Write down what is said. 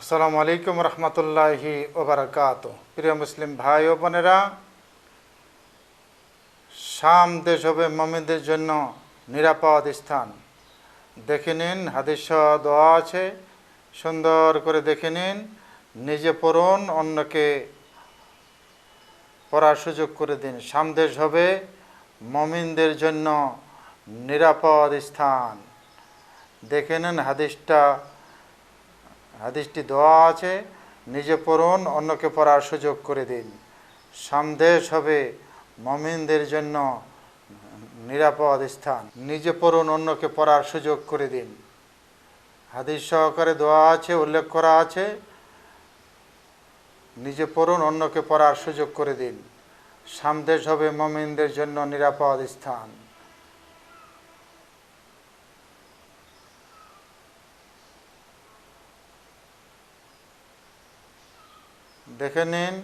আসসালামু আলাইকুম রহমতুল্লাহি ওবরাকাত প্রিয় মুসলিম ভাই ও বোনেরা, শাম দেশ হবে মমিনদের জন্য নিরাপদ স্থান। দেখে নিন, হাদিস দোয়া আছে। সুন্দর করে দেখে নিন, নিজে পড়ুন, অন্যকে পড়ার সুযোগ করে দিন। সামদেশ হবে মমিনদের জন্য নিরাপদ স্থান। দেখে নিন, হাদিসটা হাদিসটি দোয়া আছে, নিজে পড়ুন, অন্যকে পড়ার সুযোগ করে দিন। সন্দেশ হবে মমিনদের জন্য নিরাপদ স্থান। নিজে পড়ুন, অন্যকে পড়ার সুযোগ করে দিন। হাদিস সহকারে দোয়া আছে, উল্লেখ করা আছে, নিজে পড়ুন, অন্যকে পড়ার সুযোগ করে দিন। সামদেশ হবে মমিনদের জন্য নিরাপদ স্থান। দেখে নিন।